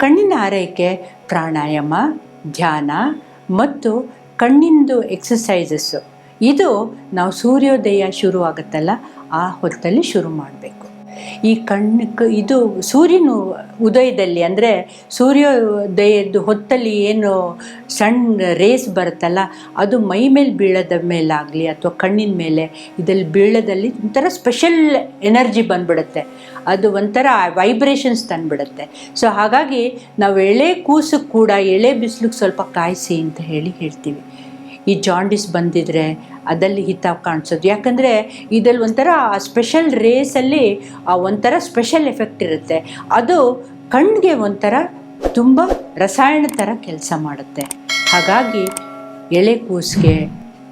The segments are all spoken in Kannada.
ಕಣ್ಣಿನ ಆರೈಕೆ, ಪ್ರಾಣಾಯಾಮ, ಧ್ಯಾನ ಮತ್ತು ಕಣ್ಣಿಂದು ಎಕ್ಸಸೈಸಸ್ಸು ಇದು ನಾವು ಸೂರ್ಯೋದಯ ಶುರುವಾಗುತ್ತಲ್ಲ, ಆ ಹೊತ್ತಲ್ಲಿ ಶುರು ಮಾಡಬೇಕು. ಈ ಕಣ್ಣು ಇದು ಸೂರ್ಯನು ಉದಯದಲ್ಲಿ ಅಂದರೆ ಸೂರ್ಯೋದಯದ ಹೊತ್ತಲ್ಲಿ ಏನು ಸಣ್ಣ ರೇಸ್ ಬರುತ್ತಲ್ಲ, ಅದು ಮೈ ಮೇಲೆ ಬೀಳೋದ ಮೇಲಾಗಲಿ ಅಥವಾ ಕಣ್ಣಿನ ಮೇಲೆ, ಇದರಲ್ಲಿ ಬೀಳೋದಲ್ಲಿ ಒಂಥರ ಸ್ಪೆಷಲ್ ಎನರ್ಜಿ ಬಂದ್ಬಿಡುತ್ತೆ. ಅದು ಒಂಥರ ವೈಬ್ರೇಷನ್ಸ್ ತಂದುಬಿಡುತ್ತೆ. ಸೊ ಹಾಗಾಗಿ ನಾವು ಎಳೆ ಕೂಸು ಕೂಡ, ಎಳೆ ಬಿಸಿಲಿಗೆ ಸ್ವಲ್ಪ ಕಾಯಿಸಿ ಅಂತ ಹೇಳಿ ಹೇಳ್ತೀವಿ. ಈ ಜಾಂಡಿಸ್ ಬಂದಿದ್ರೆ ಅದಲ್ಲಿ ಹಿತ ಕಾಣಿಸೋದು. ಯಾಕಂದರೆ ಇದಲ್ಲಿ ಒಂಥರ ಆ ಸ್ಪೆಷಲ್ ರೇಸಲ್ಲಿ ಆ ಒಂಥರ ಸ್ಪೆಷಲ್ ಎಫೆಕ್ಟ್ ಇರುತ್ತೆ. ಅದು ಕಣ್ಣಿಗೆ ಒಂಥರ ತುಂಬ ರಸಾಯನ ಥರ ಕೆಲಸ ಮಾಡುತ್ತೆ. ಹಾಗಾಗಿ ಎಳೆ ಕೂಸಿಗೆ,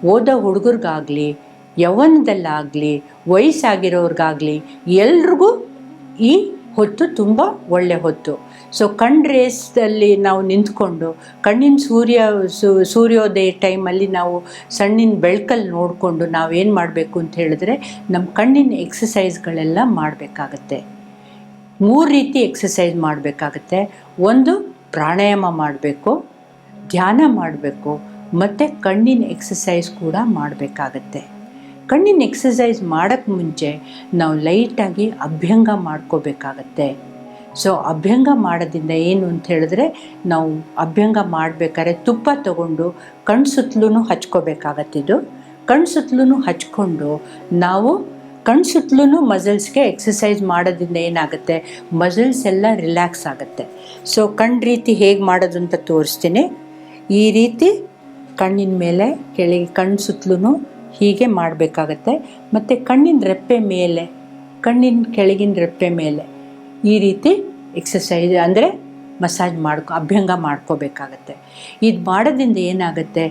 ಓದೋ ಹುಡುಗರಿಗಾಗಲಿ, ಯೌವನದಲ್ಲಾಗಲಿ, ವಯಸ್ಸಾಗಿರೋರ್ಗಾಗಲಿ ಎಲ್ರಿಗೂ ಈ ಹೊತ್ತು ತುಂಬ ಒಳ್ಳೆ ಹೊತ್ತು. ಸೊ ಕಣ್ ರೇಸಲ್ಲಿ ನಾವು ನಿಂತ್ಕೊಂಡು, ಕಣ್ಣಿನ ಸೂರ್ಯ ಸೂರ್ಯೋದಯ ಟೈಮಲ್ಲಿ ನಾವು ಸಣ್ಣಿನ ಬೆಳಕಲ್ಲಿ ನೋಡಿಕೊಂಡು ನಾವೇನು ಮಾಡಬೇಕು ಅಂತ ಹೇಳಿದ್ರೆ ನಮ್ಮ ಕಣ್ಣಿನ ಎಕ್ಸಸೈಸ್ಗಳೆಲ್ಲ ಮಾಡಬೇಕಾಗತ್ತೆ. ಮೂರು ರೀತಿ ಎಕ್ಸಸೈಸ್ ಮಾಡಬೇಕಾಗತ್ತೆ. ಒಂದು, ಪ್ರಾಣಾಯಾಮ ಮಾಡಬೇಕು, ಧ್ಯಾನ ಮಾಡಬೇಕು, ಮತ್ತು ಕಣ್ಣಿನ ಎಕ್ಸಸೈಸ್ ಕೂಡ ಮಾಡಬೇಕಾಗತ್ತೆ. ಕಣ್ಣಿನ ಎಕ್ಸಸೈಸ್ ಮಾಡೋಕ್ಕೆ ಮುಂಚೆ ನಾವು ಲೈಟಾಗಿ ಅಭ್ಯಂಗ ಮಾಡ್ಕೋಬೇಕಾಗತ್ತೆ. ಸೊ ಅಭ್ಯಂಗ ಮಾಡೋದ್ರಿಂದ ಏನು ಅಂತ ಹೇಳಿದ್ರೆ ನಾವು ಅಭ್ಯಂಗ ಮಾಡಬೇಕಾದ್ರೆ ತುಪ್ಪ ತಗೊಂಡು ಕಣ್ಣು ಸುತ್ತಲೂ ಹಚ್ಕೋಬೇಕಾಗತ್ತಿದ್ದು ಕಣ್ಣು ಸುತ್ತಲೂ ಹಚ್ಕೊಂಡು ನಾವು ಕಣ್ಣು ಸುತ್ತಲೂ ಮಸಲ್ಸ್ಗೆ ಎಕ್ಸಸೈಸ್ ಮಾಡೋದ್ರಿಂದ ಏನಾಗುತ್ತೆ? ಮಸಲ್ಸ್ ಎಲ್ಲ ರಿಲ್ಯಾಕ್ಸ್ ಆಗುತ್ತೆ. ಸೊ ಕಣ್ಣು ರೀತಿ ಹೇಗೆ ಮಾಡೋದು ಅಂತ ತೋರಿಸ್ತೀನಿ. ಈ ರೀತಿ ಕಣ್ಣಿನ ಮೇಲೆ ಕೆಳಗೆ ಕಣ್ಣು ಸುತ್ತಲೂ ಹೀಗೆ ಮಾಡಬೇಕಾಗತ್ತೆ. ಮತ್ತು ಕಣ್ಣಿನ ರೆಪ್ಪೆ ಮೇಲೆ, ಕಣ್ಣಿನ ಕೆಳಗಿನ ರೆಪ್ಪೆ ಮೇಲೆ ಈ ರೀತಿ ಎಕ್ಸಸೈಸ್ ಅಂದರೆ ಮಸಾಜ್ ಮಾಡ್ಕೊ, ಅಭ್ಯಂಗ ಮಾಡ್ಕೋಬೇಕಾಗತ್ತೆ. ಇದು ಮಾಡೋದ್ರಿಂದ ಏನಾಗುತ್ತೆ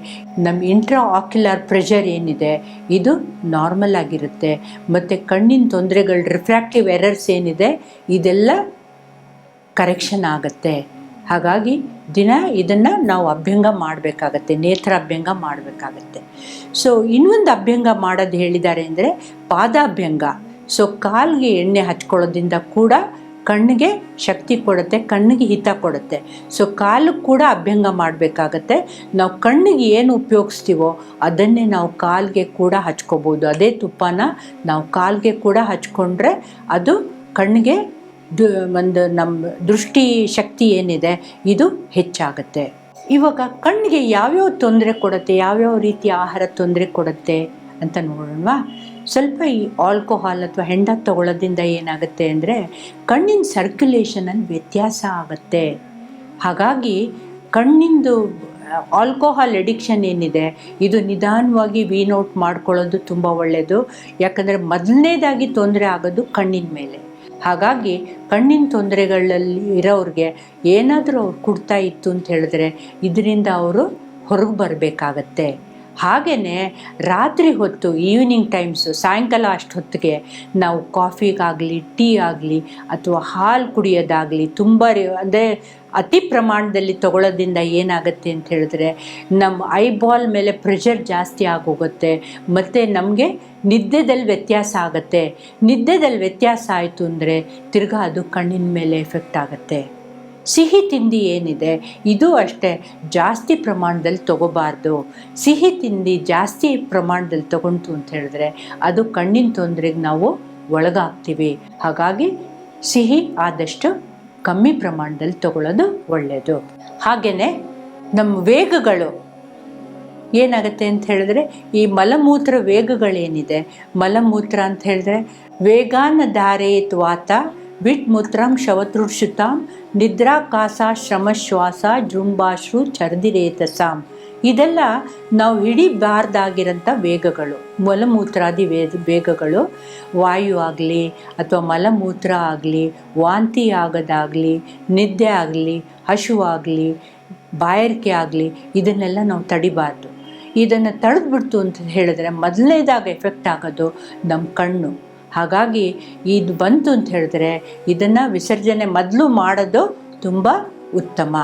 ನಮ್ಮ ಇಂಟ್ರಾ ಆಕ್ಯುಲರ್ ಪ್ರೆಷರ್ ಏನಿದೆ, ಇದು ನಾರ್ಮಲ್ ಆಗಿರುತ್ತೆ. ಮತ್ತು ಕಣ್ಣಿನ ತೊಂದರೆಗಳು ರಿಫ್ರಾಕ್ಟಿವ್ ಎರರ್ಸ್ ಏನಿದೆ, ಇದೆಲ್ಲ ಕರೆಕ್ಷನ್ ಆಗುತ್ತೆ. ಹಾಗಾಗಿ ದಿನ ಇದನ್ನು ನಾವು ಅಭ್ಯಂಗ ಮಾಡಬೇಕಾಗತ್ತೆ ನೇತ್ರ ಅಭ್ಯಂಗ ಮಾಡಬೇಕಾಗತ್ತೆ. ಸೊ ಇನ್ನೊಂದು ಅಭ್ಯಂಗ ಮಾಡೋದು ಹೇಳಿದ್ದಾರೆ ಅಂದರೆ ಪಾದಾಭ್ಯಂಗ. ಸೊ ಕಾಲಿಗೆ ಎಣ್ಣೆ ಹಚ್ಕೊಳ್ಳೋದ್ರಿಂದ ಕೂಡ ಕಣ್ಣಿಗೆ ಶಕ್ತಿ ಕೊಡುತ್ತೆ, ಕಣ್ಣಿಗೆ ಹಿತ ಕೊಡುತ್ತೆ. ಸೊ ಕಾಲು ಕೂಡ ಅಭ್ಯಂಗ ಮಾಡಬೇಕಾಗತ್ತೆ. ನಾವು ಕಣ್ಣಿಗೆ ಏನು ಉಪಯೋಗಿಸ್ತೀವೋ ಅದನ್ನೇ ನಾವು ಕಾಲಿಗೆ ಕೂಡ ಹಚ್ಕೋಬೋದು. ಅದೇ ತುಪ್ಪನ ನಾವು ಕಾಲಿಗೆ ಕೂಡ ಹಚ್ಕೊಂಡ್ರೆ ಅದು ಕಣ್ಣಿಗೆ ಒಂದು ನಮ್ಮ ದೃಷ್ಟಿ ಶಕ್ತಿ ಏನಿದೆ, ಇದು ಹೆಚ್ಚಾಗುತ್ತೆ. ಇವಾಗ ಕಣ್ಣಿಗೆ ಯಾವ್ಯಾವ ತೊಂದರೆ ಕೊಡುತ್ತೆ, ಯಾವ್ಯಾವ ರೀತಿಯ ಆಹಾರ ತೊಂದರೆ ಕೊಡುತ್ತೆ ಅಂತ ನೋಡೋಣವಾ? ಸ್ವಲ್ಪ ಈ ಆಲ್ಕೋಹಾಲ್ ಅಥವಾ ಹೆಂಡ ತಗೊಳ್ಳೋದ್ರಿಂದ ಏನಾಗುತ್ತೆ ಅಂದರೆ ಕಣ್ಣಿನ ಸರ್ಕ್ಯುಲೇಷನಲ್ಲಿ ವ್ಯತ್ಯಾಸ ಆಗುತ್ತೆ. ಹಾಗಾಗಿ ಕಣ್ಣಿಂದು ಆಲ್ಕೋಹಾಲ್ ಎಡಿಕ್ಷನ್ ಏನಿದೆ, ಇದು ನಿಧಾನವಾಗಿ ವೀನೌಟ್ ಮಾಡ್ಕೊಳ್ಳೋದು ತುಂಬ ಒಳ್ಳೆಯದು ಯಾಕಂದರೆ ಮೊದಲನೇದಾಗಿ ತೊಂದರೆ ಆಗೋದು ಕಣ್ಣಿನ ಮೇಲೆ. ಹಾಗಾಗಿ ಕಣ್ಣಿನ ತೊಂದರೆಗಳಲ್ಲಿ ಇರೋರಿಗೆ ಏನಾದರೂ ಅವ್ರು ಕೊಡ್ತಾ ಇತ್ತು ಅಂತ ಹೇಳಿದ್ರೆ ಇದರಿಂದ ಅವರು ಹೊರಗೆ ಬರಬೇಕಾಗತ್ತೆ. ಹಾಗೆಯೇ ರಾತ್ರಿ ಹೊತ್ತು ಈವ್ನಿಂಗ್ ಟೈಮ್ಸು ಸಾಯಂಕಾಲ ಅಷ್ಟು ಹೊತ್ತಿಗೆ ನಾವು ಕಾಫಿಗಾಗಲಿ, ಟೀ ಆಗಲಿ ಅಥವಾ ಹಾಲು ಕುಡಿಯೋದಾಗಲಿ ತುಂಬ ಅಂದರೆ ಅತಿ ಪ್ರಮಾಣದಲ್ಲಿ ತಗೊಳ್ಳೋದ್ರಿಂದ ಏನಾಗುತ್ತೆ ಅಂತ ಹೇಳಿದ್ರೆ ನಮ್ಮ ಐಬಾಲ್ ಮೇಲೆ ಪ್ರೆಷರ್ ಜಾಸ್ತಿ ಆಗೋಗುತ್ತೆ, ಮತ್ತು ನಮಗೆ ನಿದ್ದೆದಲ್ಲಿ ವ್ಯತ್ಯಾಸ ಆಗುತ್ತೆ. ನಿದ್ದೆದಲ್ಲಿ ವ್ಯತ್ಯಾಸ ಆಯಿತು ಅಂದರೆ ತಿರ್ಗಾ ಅದು ಕಣ್ಣಿನ ಮೇಲೆ ಎಫೆಕ್ಟ್ ಆಗುತ್ತೆ. ಸಿಹಿ ತಿಂಡಿ ಏನಿದೆ? ಇದು ಅಷ್ಟೇ, ಜಾಸ್ತಿ ಪ್ರಮಾಣದಲ್ಲಿ ತಗೋಬಾರ್ದು. ಸಿಹಿ ತಿಂಡಿ ಜಾಸ್ತಿ ಪ್ರಮಾಣದಲ್ಲಿ ತಗೊಂತು ಅಂತ ಹೇಳಿದ್ರೆ ಅದು ಕಣ್ಣಿನ ತೊಂದರೆಗೆ ನಾವು ಒಳಗಾಗ್ತೀವಿ. ಹಾಗಾಗಿ ಸಿಹಿ ಆದಷ್ಟು ಕಮ್ಮಿ ಪ್ರಮಾಣದಲ್ಲಿ ತಗೊಳ್ಳೋದು ಒಳ್ಳೆಯದು ಹಾಗೆಯೇ ನಮ್ಮ ವೇಗಗಳು ಏನಾಗುತ್ತೆ ಅಂತ ಹೇಳಿದ್ರೆ, ಈ ಮಲಮೂತ್ರ ವೇಗಗಳೇನಿದೆ? ಮಲಮೂತ್ರ ಅಂತ ಹೇಳಿದ್ರೆ ವೇಗಾನ ಧಾರೆಯ ವಾತ ವಿಟ್ ಮೂತ್ರಂ ಶವತೃಷುತಾಂ ನಿದ್ರಾ ಕಾಸ ಶ್ರಮಶ್ವಾಸ ಜೃಂಭಾಶ್ರು ಚರ್ದಿರೇತಸಾಂ ಇದೆಲ್ಲ ನಾವು ಹಿಡಿಬಾರ್ದಾಗಿರೋಂಥ ವೇಗಗಳು, ಮಲಮೂತ್ರಾದಿ ವೇದ ವೇಗಗಳು. ವಾಯು ಆಗಲಿ ಅಥವಾ ಮಲಮೂತ್ರ ಆಗಲಿ, ವಾಂತಿ ಆಗೋದಾಗಲಿ, ನಿದ್ದೆ ಆಗಲಿ ಹಶುವಾಗಲಿ ಬಾಯಾರಿಕೆ ಆಗಲಿ, ಇದನ್ನೆಲ್ಲ ನಾವು ತಡಿಬಾರ್ದು. ಇದನ್ನು ತಡೆದ್ಬಿಡ್ತು ಅಂತ ಹೇಳಿದ್ರೆ ಮೊದಲನೇದಾಗ ಎಫೆಕ್ಟ್ ಆಗೋದು ನಮ್ಮ ಕಣ್ಣು. ಹಾಗಾಗಿ ಇದು ಬಂತು ಅಂತ ಹೇಳಿದ್ರೆ ಇದನ್ನು ವಿಸರ್ಜನೆ ಮೊದಲು ಮಾಡೋದು ತುಂಬ ಉತ್ತಮ.